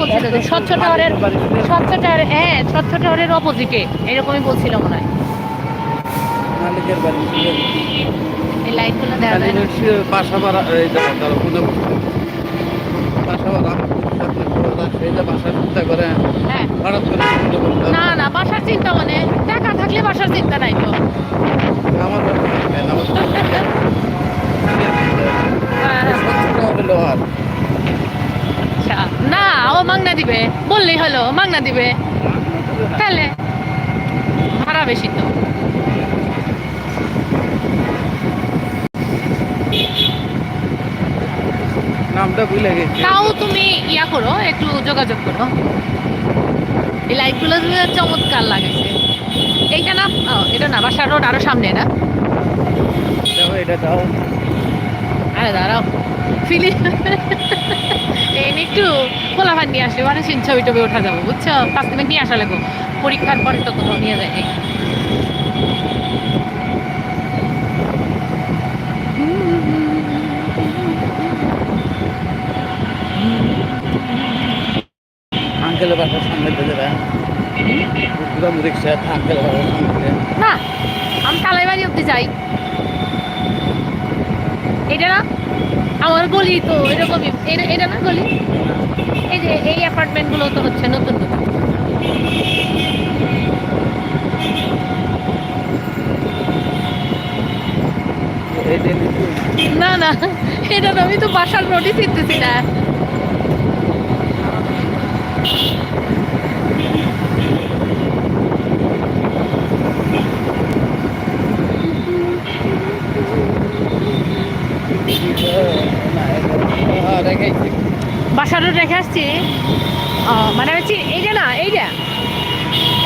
স্বচ্ছ টাওয়ারের স্বচ্ছ টাওয়ারের হ্যাঁ স্বচ্ছ টাওয়ারের অপোজিটে এরকমই বলছিল মনে হয়। এই লাইটগুলো দেওয়া যায় না। হ্যাঁ। না না বাসার চিন্তা মানে টাকা থাকলে বাসার চিন্তা নাই তো। আমার হ্যাঁ, আচ্ছা। না ও মাংনা দিবে। বললেই হলো মাংনা দিবে। তাহলে ভাড়া বেশি তো। নামটা ভুলে গেছি। তাও তুমি ইয়া করো একটু যোগাযোগ করো। এই লাইটগুলো চমৎকার লাগাইছে এইটা না এটা না বাসার রোড আরও সামনে না? এটা দাও। আরে দাঁড়াও। ফিলি নিয়ে একটু খোলা ভান নিয়ে আসবে মানে সিন ছবি টবি ওঠা যাব বুঝছ? পাঁচ মিনিট নিয়ে আসা লাগবো। পরীক্ষার পরে তো কোথাও নিয়ে যায়নি আঙ্কেলের বাসার সামনে থেকে দেয় পুরো রিক্সা আঙ্কেলের বাসার সামনে না আমি তালাইবাড়ি অব্দি যাই। এটা না? আমার গলি তো এরকমই। এটা না গলি? এই যে এই অ্যাপার্টমেন্টগুলো তো হচ্ছে নতুন। নতুন না না এটা তো আমি তো বাসার রোডই চিনতেছি না হ্যাঁ, রেখেছি বাসার রোড রেখে আসছি মানে চিনি এইটা না এইটা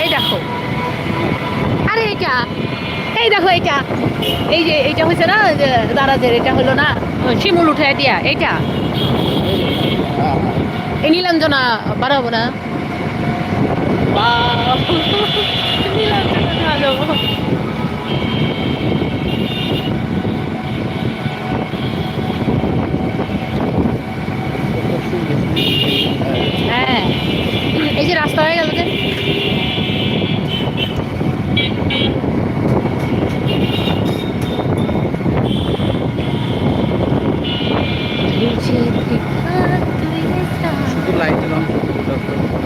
এই দেখো। আরে এইটা এই দেখো এইটা এই যে এইটা হয়েছে না, যে দারাজের এটা হলো না, শিমুল উঠে দিয়া এইটা এই নীলাঞ্জনা বাড়াবো না! নীলাঞ্জনা নেওয়া যাব। কত সুন্দর। হ্যাঁ, এই যে রাস্তা হয়ে গেল যে।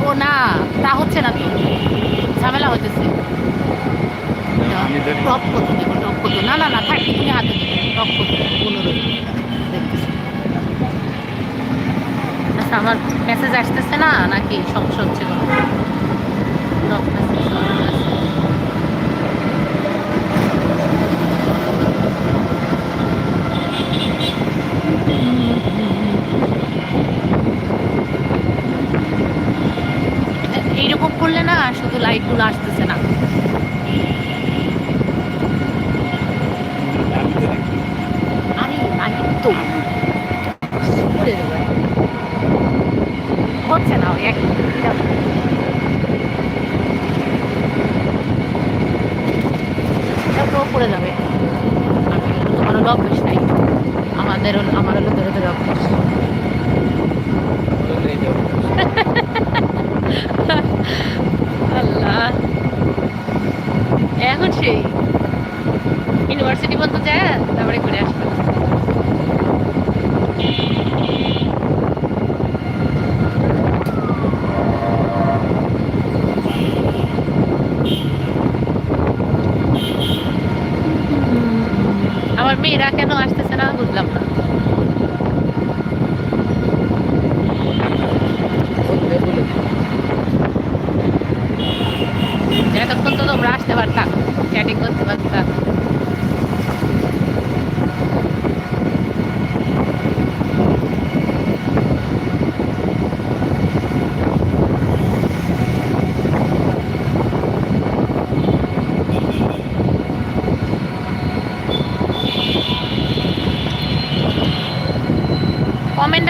ও না তা হচ্ছে না তো। ঝামেলা দেখি টপ কত টপ কত না না না থাক তুমি হাতে টপ কত পনেরো দেখতেছি আচ্ছা আমার মেসেজ আসতেছে না? নাকি সমস্যা হচ্ছে কোনো? এইরকম করলে না শুধু লাইটগুলো আসতেছে না। আরে লাইট তো করে দেবে হচ্ছে না ওই এক এটা তো পড়ে যাবে তোমার হলো অভ্যেস নাই হলো- আমার হলো ধরে ধরে অভ্যাস। আল্লাহ। এখন সেই। ইউনিভার্সিটি পর্যন্ত যায়, তারপরে ঘুরে আসবে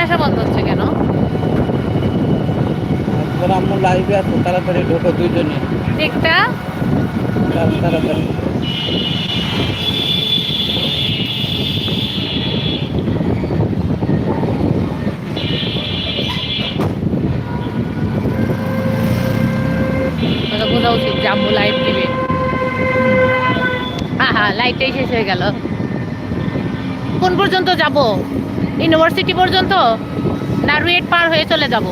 আসা বন্ধ হচ্ছে কেন? আম্মু লাইভে আছে তাড়াতাড়ি ঢোকো দুইজনে। ঠিকটা তাড়াতাড়ি। বোঝা উচিত যে আম্মু লাইভ দিবে। হ্যাঁ হ্যাঁ লাইটটাই শেষ হয়ে গেল। কোন পর্যন্ত যাব? ইউনিভার্সিটি পর্যন্ত না রুয়েট পার হয়ে চলে যাব।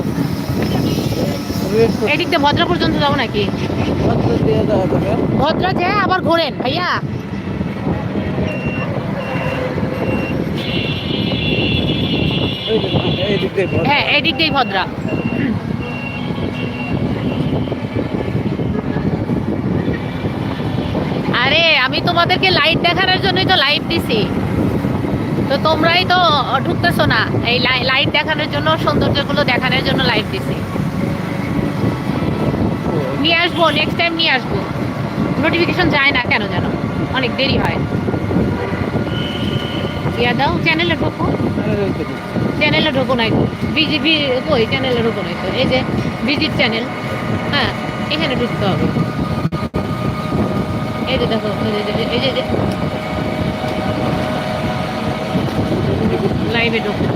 এদিক দিয়ে ভদ্রা পর্যন্ত যাব নাকি? ভদ্রা যে আবার ঘোরেন ভাইয়া। হ্যাঁ এদিক ভদ্রা। আরে, আমি তোমাদেরকে লাইট দেখানোর জন্যই তো লাইট দিছি। তো তোমরাই তো ঢুকতেছো না। এই লাইট দেখানোর জন্য, সৌন্দর্যগুলো দেখানোর জন্য লাইট দিছি। নিয়ে আসব নেক্সট টাইম নিয়ে আসব। নোটিফিকেশন যায় না কেন যেন? অনেক দেরি হয়। ইয়া দাও চ্যানেলে ঢোকো। চ্যানেলে ঢোকো নাই বিজিবি কই চ্যানেলে ঢোকো নাই তো? এই যে ভিজিট চ্যানেল হ্যাঁ এখানে ঢুকতে হবে। এই যে দেখো এই যে এই যে- এই যে লাইভে ঢুকো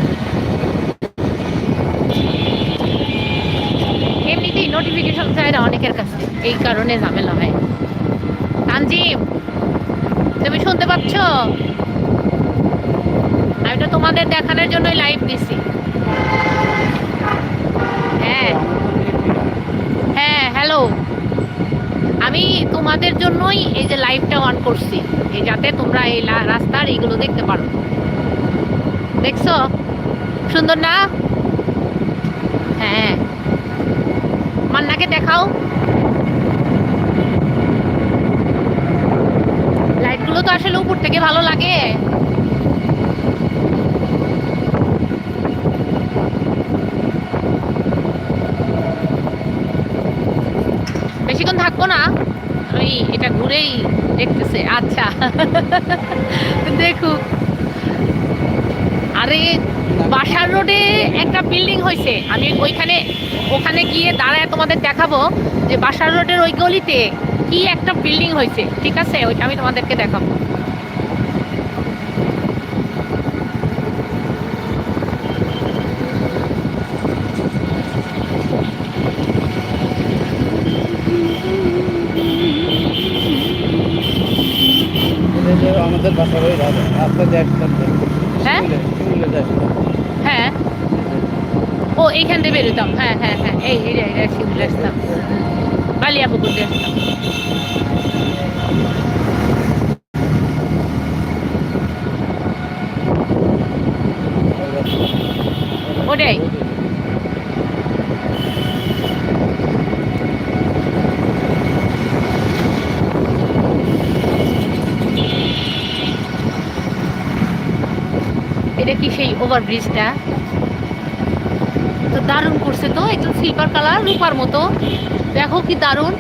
এমনিতেই নোটিফিকেশন চায় না অনেকের কাছে। এই কারণে ঝামেলা হয়। তানজিম, তুমি শুনতে পাচ্ছ? আমি তো তোমাদের দেখানোর জন্যই লাইভ দিছি। হ্যাঁ। হ্যাঁ হ্যালো আমি তোমাদের জন্যই এই যে লাইভটা অন করছি। যাতে তোমরা এই রাস্তার এইগুলো দেখতে পারো। দেখছ? সুন্দর না? হ্যাঁ। মান্নাকে দেখাও। লাইটগুলো তো আসলে উপর থেকে ভালো লাগে। বেশিক্ষণ থাকব না। ওই এটা ঘুরেই দেখতেছে। আচ্ছা। দেখুক। আরে বাসার রোডে একটা বিল্ডিং হয়েছে। আমি ওইখানে ওখানে গিয়ে দাঁড়ায় তোমাদের দেখাবো যে বাসার রোডের ওই গলিতে কি একটা বিল্ডিং হয়েছে। ঠিক আছে? ওইটা আমি তোমাদেরকে দেখাবো। আমাদের বাসার ওই রাস্তা হ্যাঁ? হ্যাঁ ও এইখান দিয়ে বেরোতাম হ্যাঁ হ্যাঁ হ্যাঁ এই এরিয়া এরিয়া শিমুলে আসতাম বালিয়া পুকুর দিয়ে আসতাম ওটাই এটা কি সেই ওভারব্রিজটা। তো দারুণ করছে তো একদম সিলভার কালার রূপার মতো। দেখো কি দারুণ।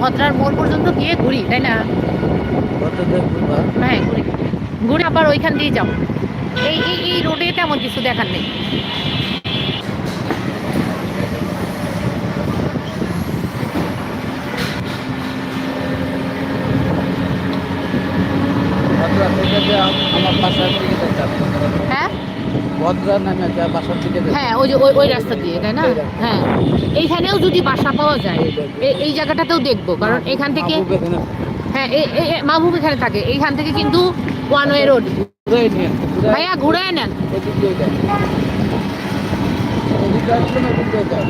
ভদ্রার মোড় পর্যন্ত গিয়ে ঘুরি তাই না? হ্যাঁ ঘুরি। ঘুরে আবার ওইখান দিয়ে যাও এই এই এই রোডে তেমন কিছু দেখার নেই ভদ্রা থেকে যে আম- আমার বাসার দিকে যেতাম। হ্যাঁ? ভদ্রা নামে যা বাসার দিকে হ্যাঁ ওই যে ওই রাস্তা দিয়ে তাই না? হ্যাঁ। এইখানেও যদি বাসা পাওয়া যায় এই জায়গাটাতেও দেখব কারণ এখান থেকে হ্যাঁ মাহবুব এখানে থাকে। এইখান থেকে কিন্তু ওয়ান ওয়ে রোড ভাইয়া ঘুরে নেন ওদিক দিয়ে যাও। ওদিক দিয়ে আসলে না, ওদিক দিয়ে যাও।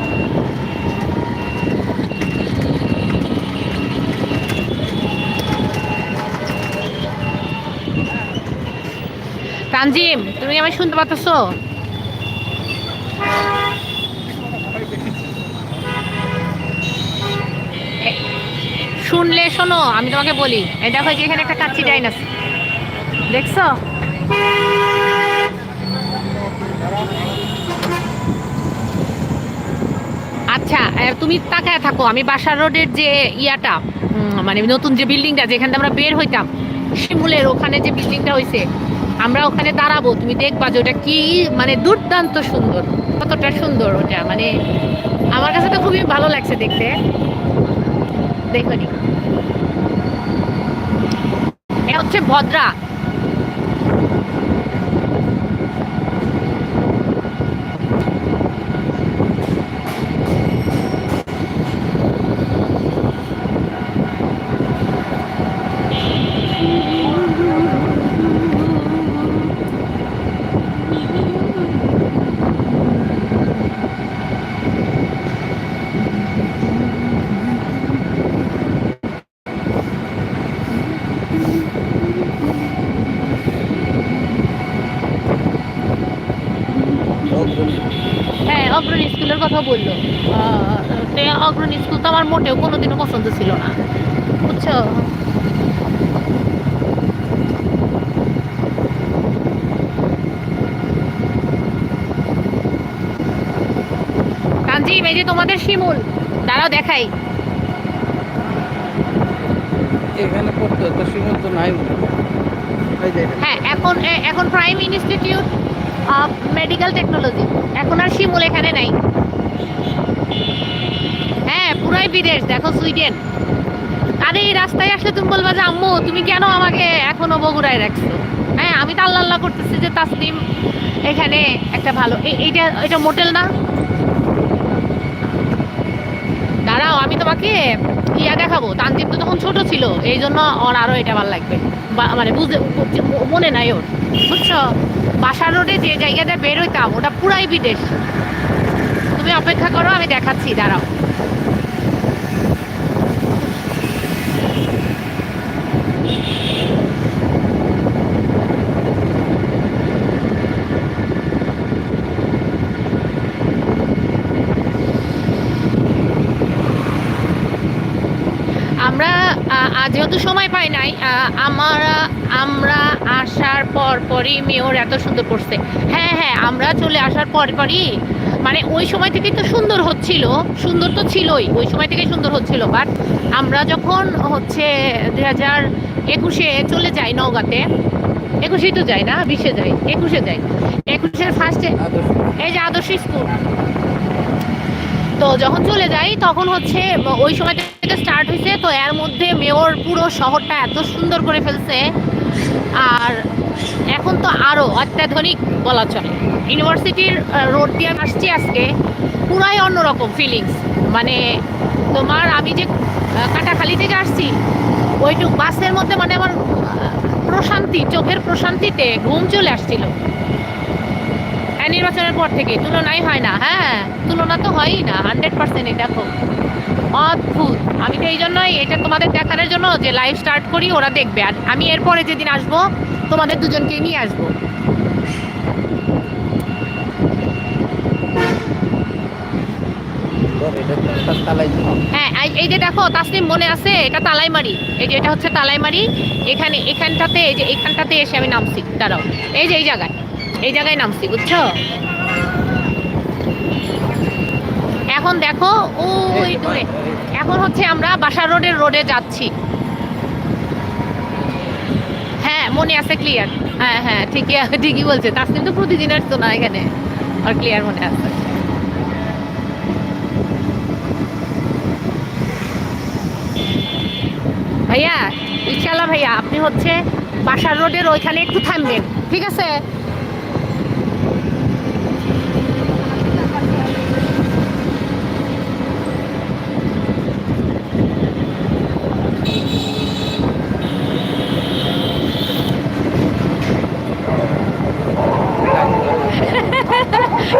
তানজিম, তুমি কি আমায় শুনতে পাচ্ছো শুনলে শোনো, আমি তোমাকে বলি। এই দেখো যে এখানে একটা কাচ্চি ডাইন আছে। দেখছ? আচ্ছা তুমি তাকায় থাকো। আমি বাসার রোডের যে ইয়াটা মানে নতুন যে বিল্ডিংটা যেখান আমরা বের হইতাম, শিমুলের ওখানে যে বিল্ডিংটা হয়েছে আমরা ওখানে দাঁড়াবো, তুমি দেখবা যে ওটা কি মানে দুর্দান্ত সুন্দর, কতটা সুন্দর ওটা মানে আমার কাছে তো খুবই ভালো লাগছে দেখতে। দেখো এটা হচ্ছে ভদ্রা। কথা বলল। অগ্রণী স্কুল তো আমার মোটেও কোনোদিনও পছন্দ ছিল না। বুঝছ? কাঞ্জিম এই যে তোমাদের শিমুল দাঁড়াও দেখাই। এখানে পড়তো তো নাই এই যে এখানে। হ্যাঁ এখন এখন Prime Institute of Medical Technology এখন আর শিমুল এখানে নাই। হ্যাঁ পুরাই বিদেশ। দেখো সুইডেন। আরে এই রাস্তায় আসলে তুমি বলবা যে, আম্মু, তুমি কেন আমাকে এখনও বগুড়ায় রাখছো? হ্যাঁ আমি তো আল্লাহ করতেছি যে তাসনিম এখানে একটা ভালো এইটা এটা মোটেল না। দাঁড়াও, আমি তোমাকে ইয়া দেখাবো। তানজিম তো তখন ছোট ছিল, এই জন্য ওর আরও এটা ভালো লাগবে। মানে বুঝতে ম- মনে নাই ওর। বুঝছ? বাসা রোডে যে জায়গাটা বের হইতাম, ওটা পুরাই বিদেশ। অপেক্ষা করো, আমি দেখাচ্ছি, দাঁড়াও। আমরা যেহেতু সময় পাই নাই আমরা আমরা আসার পর পরই মেয়র এত সুন্দর করছে। হ্যাঁ হ্যাঁ আমরা চলে আসার পর পরই মানে ওই সময় থেকেই তো সুন্দর হচ্ছিল, সুন্দর তো ছিলই, ওই সময় থেকেই সুন্দর হচ্ছিল। বাট আমরা যখন হচ্ছে দুই হাজার একুশে চলে যাই নওগাঁতে, একুশেই তো যাই না, বিশে যাই, একুশে যাই। একুশের ফার্স্টে এই যে আদর্শ স্কুল। তো যখন চলে যাই, তখন হচ্ছে ওই সময় থেকে স্টার্ট হয়েছে, তো এর মধ্যে মেয়র পুরো শহরটা এত সুন্দর করে ফেলছে। আর এখন তো আরও অত্যাধুনিক বলা চলে। ইউনিভার্সিটির রোড দিয়ে আসছি আজকে, পুরাই অন্যরকম ফিলিংস মানে তোমার আমি যে কাটাখালি থেকে আসছি, ওইটুক বাসের মধ্যে মানে আমার প্রশান্তি, চোখের প্রশান্তিতে ঘুম চলে আসছিল। হ্যাঁ নির্বাচনের পর থেকে, তুলনাই হয় না। হ্যাঁ তুলনা তো হয়ই না হান্ড্রেড পার্সেন্ট দেখো। অদ্ভুত। আমি তো এই জন্যই এটা তোমাদের দেখানোর জন্য যে লাইভ স্টার্ট করি, ওরা দেখবে। আর আমি এরপরে যেদিন আসব, তোমাদের দুজনকে নিয়ে আসব এটা তো তালাই হ্যাঁ এই- এই যে দেখো তাসলিম মনে আছে? এটা তালাইমারি। এই যে এটা হচ্ছে তালাইমারি। এখানে এখানটাতে এই যে এখানটাতে এসে আমি নামছি। দাঁড়াও। এই যে এই জায়গায়। এই জায়গায় নামছি বুঝছ? এখন দেখো ওই দূরে। এখন হচ্ছে আমরা বাসার রোডের রোডে যাচ্ছি। হ্যাঁ মনে আছে ক্লিয়ার হ্যাঁ হ্যাঁ ঠিকই ঠিকই বলছে। তাসলিম তো প্রতিদিন আসতো না এখানে। আর ক্লিয়ার মনে আছে ভাইয়া ইনশাল্লাহ ভাইয়া, আপনি হচ্ছে বাসার রোডের ওইখানে একটু থামবেন, ঠিক আছে?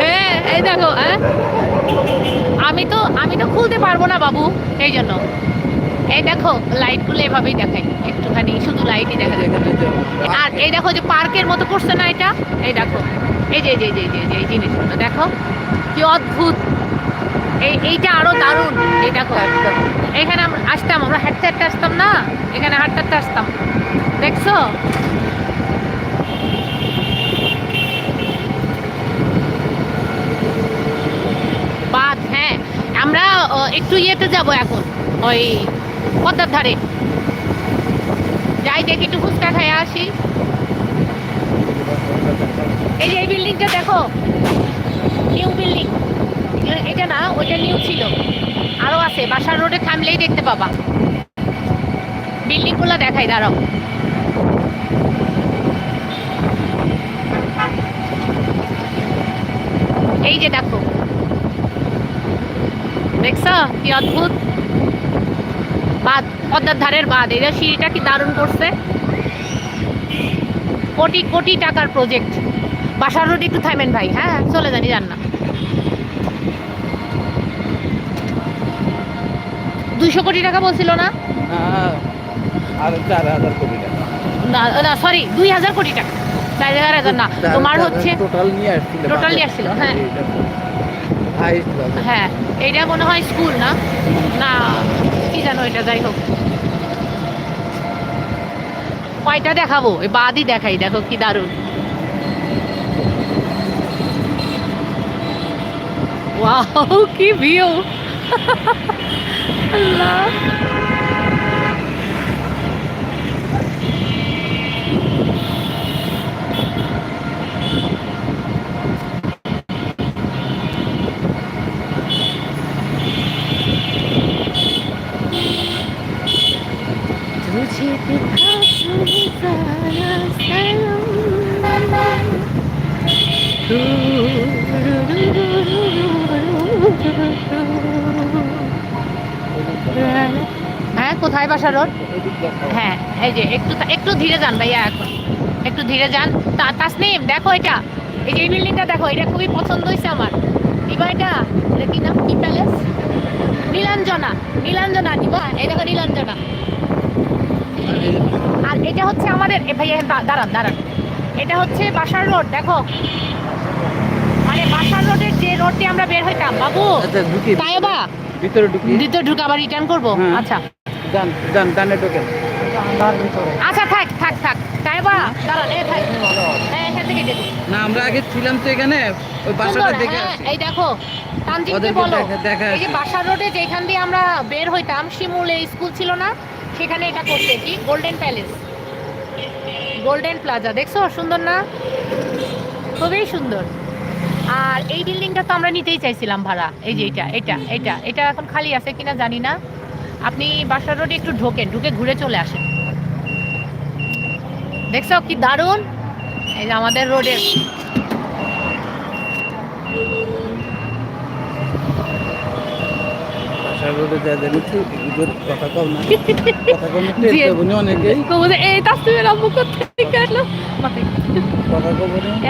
হ্যাঁ এই দেখো হ্যাঁ? আমি তো আমি তো খুলতে পারব না বাবু, এই জন্য। এই দেখো লাইটগুলো এভাবেই দেখাই। একটুখানি শুধু লাইটই দেখা যায়। আর এই দেখো যে পার্কের মতো করছে না এটা? এই দেখো। এই যে যে যে, যে, এই জিনিসগুলো দেখো? কি অদ্ভুত! এই এইটা আরও দারুণ। এই দেখো এখানে আমরা আসতাম আমরা হাঁটতে হাঁটতে আসতাম না? এখানে হাঁটতে হাঁটতে আসতাম। দেখছ? বাদ হ্যাঁ। আমরা একটু ইয়েতে যাব এখন। ওই পদ্মার ধারে। যাই দেখি, একটু ফুচকা খাই আসি। এই যে এই বিল্ডিংটা দেখো, নিউ বিল্ডিং। এটা না, ওইটা নিউ ছিল। আরও আছে, বাসার রোডে থামলেই দেখতে পাবা। বিল্ডিংগুলো দেখাই, দাঁড়াও। এই যে দেখো। দেখছ? কি অদ্ভুত। পদ্মার ধারের বাদ এটা সিঁড়িটা কি দারুণ করছে? কোটি কোটি টাকার প্রজেক্ট বাসার রোড একটু থামেন ভাই হ্যাঁ চলে জানি যান না। দুইশো কোটি টাকা বলছিল না? না সরি দুই হাজার কোটি টাকা। চার হাজার হাজার না তোমার হচ্ছে টোটাল নিয়ে আসছিল Total নিয়ে আসছিল, হ্যাঁ। বাজার। হ্যাঁ মনে হয় স্কুল না? না জানো এটা যাই হোক। কয়টা দেখাবো? এই বাদই দেখাই, দেখো কি দারুণ। ওয়াও, কি ভিউ আল্লাহ। বাসা রোড। হ্যাঁ এই যে একটু একটু ধীরে যান ভাইয়া এখন। একটু ধীরে যান। তা তাসনিম দেখো এটা। এই যে এই বিল্ডিংটা দেখো এটা খুবই পছন্দ হয়েছে আমার। নিবা এটা? এটা কি নাম? কি প্যালেস নীলাঞ্জনা। নীলাঞ্জনা নিবা এই দেখো নীলাঞ্জনা। আর এটা হচ্ছে আমাদের ভাইয়া দাঁড়ান দাঁড়ান। এটা হচ্ছে বাসার রোড দেখো। মানে বাসার রোডের যে রোড দিয়ে আমরা বের হইতাম বাবু। আচ্ছা ঢুকি। তাইবা ভিতরে ঢুকি। দ্বিতীয় ঢুকে আবার রিটার্ন করব? হ্যাঁ। আচ্ছা। ডানে ঢোকেন। আচ্ছা থাক থাক থাক। তাইবা দাঁড়ান এ থাক। হ্যাঁ না আমরা আগে ছিলাম তো এখানে ওই বাসাটা দেখে এই দেখো তানজিমকে বলো দেখা- দেখা এই যে বাসার রোডে যেখান দিয়ে আমরা বের হইতাম শিমুলে স্কুল ছিল না সেখানে এটা করতে কি? গোল্ডেন প্যালেস গোল্ডেন প্লাজা দেখছ? সুন্দর না? খুবই সুন্দর। আর এই বিল্ডিংটা তো আমরা নিতেই চাইছিলাম ভাড়া। এই যে এটা এটা এটা এটা এখন খালি আছে কিনা জানি না। আপনি বাসার রোডে একটু ঢোকেন ঢুকে ঘুরে চলে আসেন। দেখছ কি দারুণ? এই যে আমাদের রোডের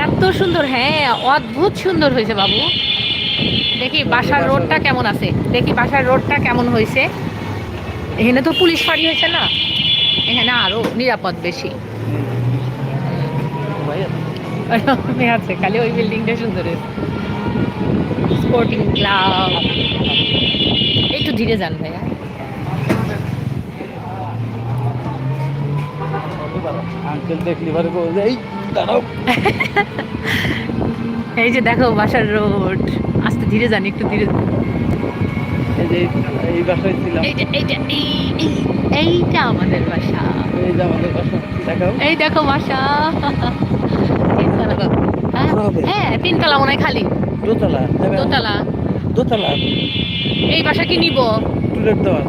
এত সুন্দর হ্যাঁ অদ্ভুত সুন্দর হয়েছে বাবু। দেখি বাসার রোডটা কেমন আছে? দেখি বাসার রোডটা কেমন হয়েছে? এখানে তো পুলিশ ফাঁড়ি হয়েছে না? এখানে আরও নিরাপদ বেশি। আছে খালি ওই বিল্ডিংটা সুন্দর স্পোর্টিং ক্লাব একটু ধীরে যান ভাইয়া। আঙ্কেল দেখলি এই দাঁড়াও। এই যে দেখো বাসার রোড আস্তে ধীরে যান একটু ধীরে। এই যে এই বাসায় ছিলাম। এইটা এইটা এই- এই- এইটা আমাদের বাসা। এই যে আমাদের বাসা। দেখাও। এই দেখো বাসা। তিনতলা। হ্যাঁ? হ্যাঁ তিনতলা মনে হয় খালি। দোতলা যাবে? দোতলা। দোতলা। এই বাসা কি নিব? টুলেট দেওয়া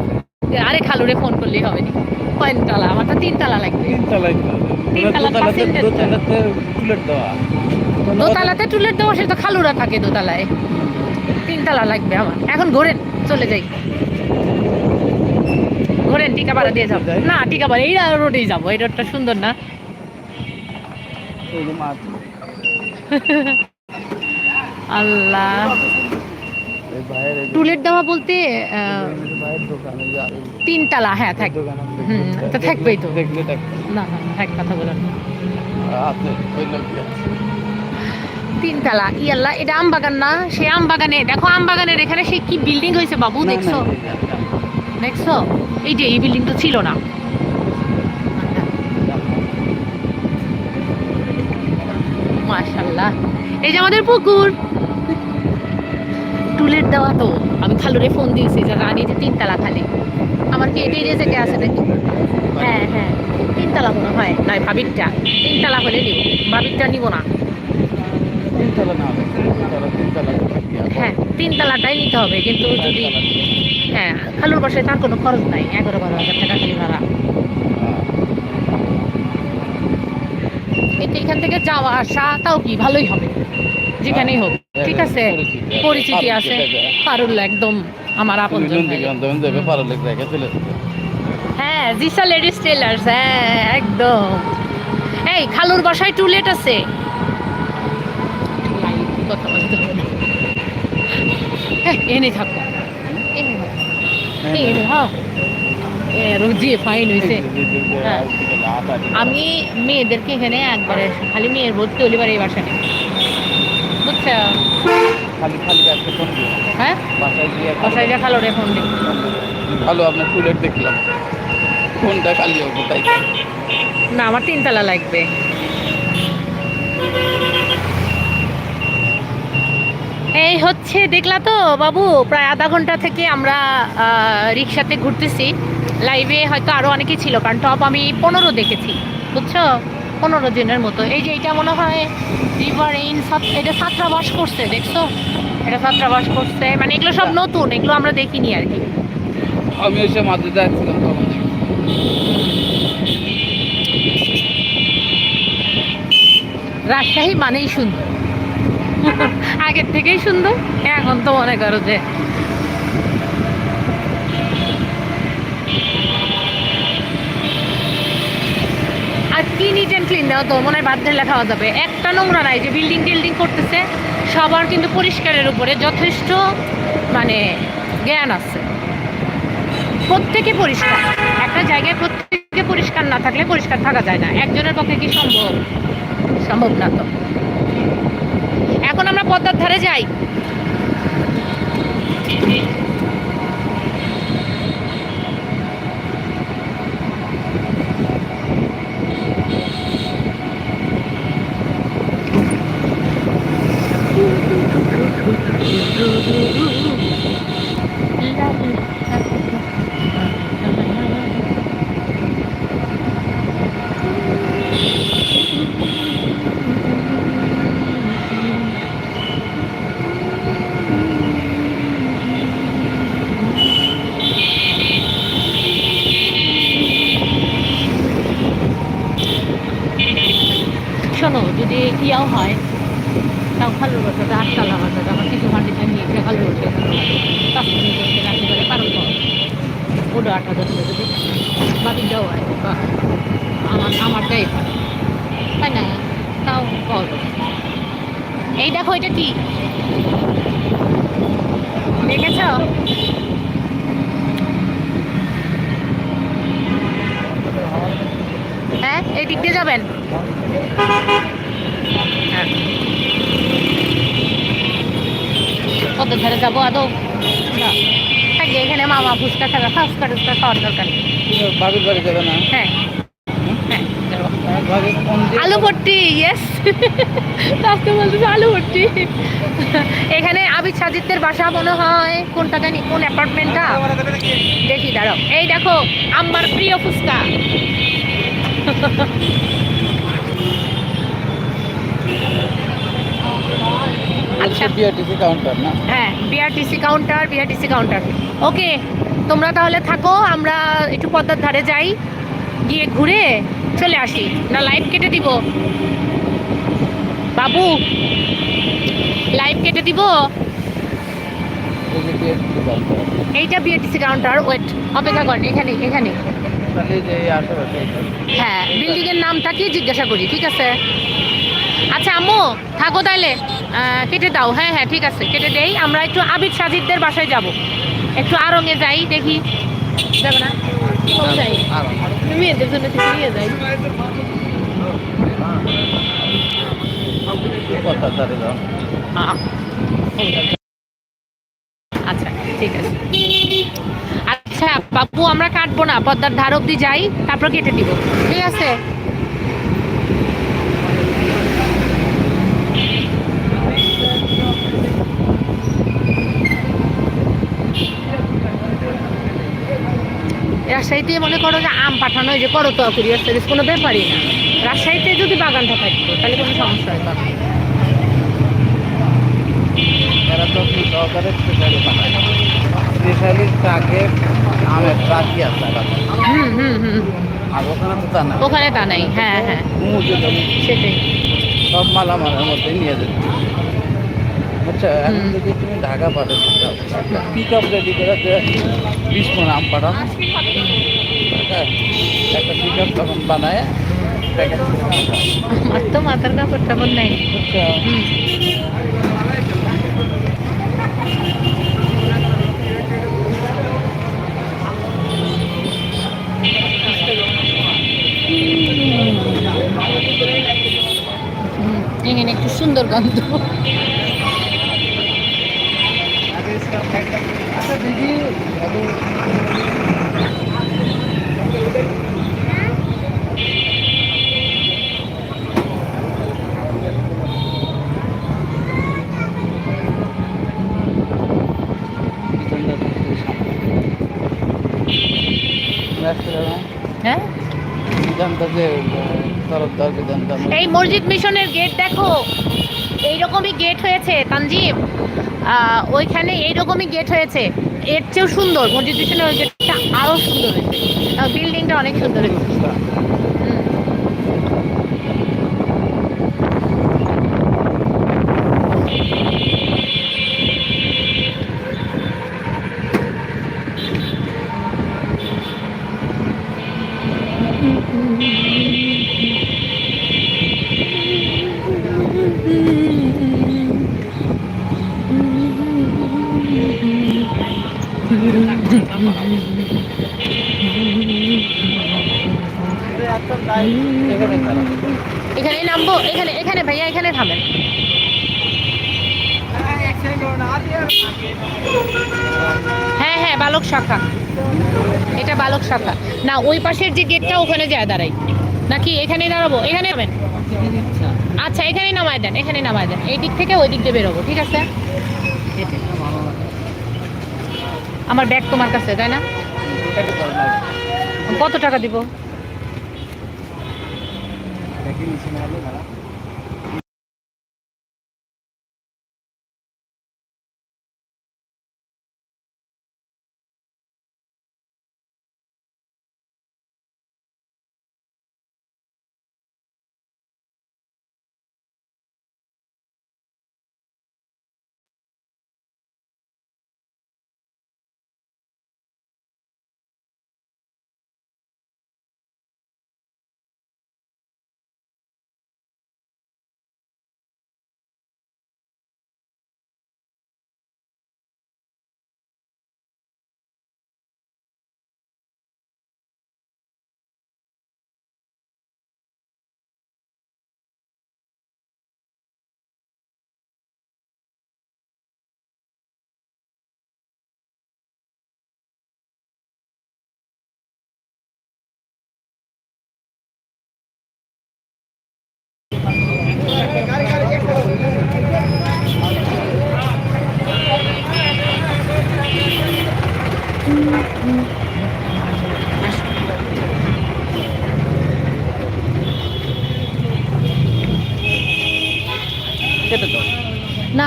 আরে খালুরে ফোন করলেই হবে নি কয়তলা আমার তো তিনতলা লাগবে। তিনতলা দোতলাতে টুলেট দেওয়া। দোতলাতে টুলের দেবো সে তো খালুরা থাকে দোতলায়। তিনতলা লাগবে আমার। এখন ঘোরেন। চলে যাই। ঘোরেন টিকাপাড়া দিয়ে যাব? না টিকাপাড়া এই রোডেই যাব এই রোডটা সুন্দর না? আল্লাহ। টুলেট দেওয়া বলতে তিনতলা হ্যাঁ থাক। তো থাকবেই তো। না না থাক কথা বলেন তিনতলা। ইয়াল্লা এটা আম বাগান না সে আম বাগানে। দেখো আম বাগানের এখানে সে কি বিল্ডিং হয়েছে বাবু দেখছ? দেখছ? এই যে এই বিল্ডিং তো ছিল না। মাশাল্লাহ এই যে আমাদের পুকুর। টুলের দেওয়া তো। আমি খালুরে ফোন দিয়েছি যে রানী যে তিনতলা খালি। আমার কি এটাই রেজেকে আছে নাকি? হ্যাঁ হ্যাঁ। তিনতলা মনে হয়। নয় ভাবিরটা। তিনতলা হলে নিব। ভাবিরটা নিব না তিনতলা না হবে তিনতলা তিনতলা হ্যাঁ তিনতলাটাই নিতে হবে কিন্তু যদি হ্যাঁ খালুর বাসায় তার কোনো খরচ নাই এগারো বারো হাজার টাকা খালি ভাড়া। কিন্তু এখান থেকে যাওয়া আসা তাও কি? ভালোই হবে যেখানেই হোক। ঠিক আছে? পরিচিতি আছে। পারুল একদম আমার আপন। হ্যাঁ জিসা লেডিস টেলার্স হ্যাঁ একদম। এই খালুর বাসায় টুলেট আছে কথা বলতে হবে না। হ্যাঁ, এনে থাকো। আমি মেয়েদেরকে এখানে একবারে খালি মেয়ের ভর্তি হলিবার এই বাসা নেই। বুঝছ? হ্যাঁ? বাসায় যা খালো। রে ফোন ভালো আপনার দেখলাম। ফোনটা খালি হব তাই না আমার তিনতলা লাগবে। এই হচ্ছে দেখলা তো বাবু প্রায় আধা ঘণ্টা থেকে আমরা রিক্সাতে ঘুরতেছি। লাইভে হয়তো আরও অনেকেই ছিল কারণ টপ আমি পনেরো দেখেছি বুঝছ? পনেরো দিনের মতো। এই যে এটা মনে হয় রিভার ইন এটা ছাত্রাবাস করছে দেখছ? এটা ছাত্রাবাস করছে মানে এগুলো সব নতুন এগুলো আমরা দেখিনি আর কি। আমি এসে মাঝে যাচ্ছিলাম তখন। রাজশাহী মানেই সুন্দর। আগের থেকেই সুন্দর। এখন তো মনে করো যে আর ক্লিন তো, মনে হয় খাওয়া যাবে। একটা নোংরা নাই যে বিল্ডিং টিল্ডিং করতেছে, সবার কিন্তু পরিষ্কারের উপরে যথেষ্ট মানে জ্ঞান আছে। প্রত্যেকে পরিষ্কার। একটা জায়গায় পরিষ্কার না থাকলে পরিষ্কার থাকা যায় না। একজনের পক্ষে কি সম্ভব? সম্ভব না তো। এখন আমরা পদ্মার ধারে যাই শোনো যদি ইয়াও হয় তাও ভালো কথা আটকাল আমার দাদা আমার কিছু মাটিতে নিয়ে গিয়ে ভালো হচ্ছে পাঁচ মিনিট রাখতে পারে পারো তো ওটা আটা যাচ্ছে যদি বাড়ির যাওয়া হয় বা আমার আমারটাই ভালো তাই না তাও কল এই দেখো এটা কি দেখেছ হ্যাঁ এই দিক দিয়ে যাবেন? হ্যাঁ। কত ধারে যাব আদৌ? না। থাকে এখানে মামা ফুচকা খাবে ফুচকা টুচকা খাওয়ার দরকার বাবির বাড়ি যাবে না? হ্যাঁ। হ্যাঁ আলু ভর্তি ইয়েস বলতেছে আলু ভর্তি। এখানে বাসা মনে হয়। কোনটা জানি কোন অ্যাপার্টমেন্টটা দেখি দাঁড়াও। এই দেখো আমার প্রিয় ফুচকা। বিআরটিসি কাউন্টার না? হ্যাঁ BRTC counter BRTC counter okay তোমরা তাহলে থাকো আমরা একটু পদ্মার ধারে যাই গিয়ে ঘুরে চলে আসি। না লাইভ কেটে দিব। বাবু লাইভ কেটে দিব। এইটা বিআরটিসি কাউন্টার ওয়েট অপেক্ষা করেন এখানে এখানে তাহলে। হ্যাঁ বিল্ডিং এর নামটা কি জিজ্ঞাসা করি ঠিক আছে? আচ্ছা আম্মু থাকো আহ, কেটে দাও হ্যাঁ হ্যাঁ ঠিক আছে কেটে দেই। আমরা একটু আবিদ সাজিদদের বাসায় যাব। একটু আরঙে যাই দেখি। যাবে না? যাই মেয়েদের জন্য নিয়ে যাই। কথা তারে দাও আচ্ছা ঠিক আছে বাবু আমরা কাটবো না, পদ্মার ধার অব্দি যাই, তারপর কেটে দিব। ঠিক আছে। রাজশাহীতে মনে করো যে আম পাঠানো যে করো তো, কুরিয়ার কোনো ব্যাপারই না। রাজশাহীতে যদি বাগানটা থাকতো, তাহলে কোনো সমস্যা হতো না। এরা তো কি সহকারে স্পেশালি বানায় স্পেশালি ট্রাকে আমের ট্রাকই আছে আলাদা। হুম হুম হুম আর ওখানে তো তা না ওখানে তা নাই হ্যাঁ হ্যাঁ মজুদ সেটাই সব মালামালের মধ্যে নিয়ে যেতে আচ্ছা এখন হুম। যদি তুমি ঢাকা পাঠাতে চাও একটা পিক আপ রেডি করে যে বিশ মন আম পাঠাও হ্যাঁ, একটা পিক আপ তখন বানায় প্যাকেট আমার তো মাথার কাপড় টাপড় নাই আচ্ছা এখানে একটু সুন্দর গন্ধ। আচ্ছা দিদি হ্যালো হ্যাঁ এই মসজিদ মিশনের গেট দেখো। এইরকমই গেট হয়েছে, তানজিম। ওইখানে এইরকমই গেট হয়েছে। এর চেয়েও সুন্দর মসজিদ মিশনের গেটটা আরও সুন্দর হয়েছে। বিল্ডিংটা অনেক সুন্দর হয়েছে। এখানে নামবো? এখানে এখানে ভাইয়া, এখানে থামেন। হ্যাঁ হ্যাঁ বালক শাখা। এটা বালক শাখা। না, ওই পাশের যে গেটটা ওখানে যায়, দাঁড়াই। নাকি এখানেই দাঁড়াবো? এখানে আচ্ছা এখানেই নামায় দেন, এখানেই নামায় দেন। এই দিক থেকে ওই দিক দিয়ে বেরোবো, ঠিক আছে? আমার ব্যাগ তোমার কাছে তাই না? কত টাকা দিব?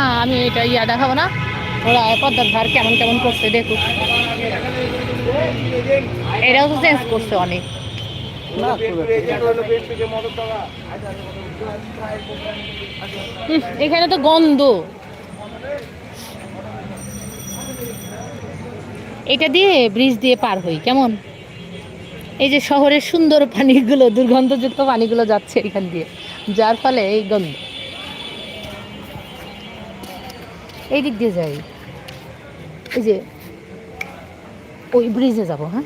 না আমি এটা ইয়া দেখাবো না। ওরা পদ্মার ধার কেমন কেমন করছে দেখুক এটাও তো চেঞ্জ করছে অনেক। এখানে তো গন্ধ। এটা দিয়ে ব্রিজ দিয়ে পার হই, কেমন? এই যে শহরের সুন্দর পানিগুলো, দুর্গন্ধযুক্ত পানিগুলো যাচ্ছে এখান দিয়ে। যার ফলে এই গন্ধ। এই দিক দিয়ে যাই। এই যে ওই ব্রিজে যাব হ্যাঁ।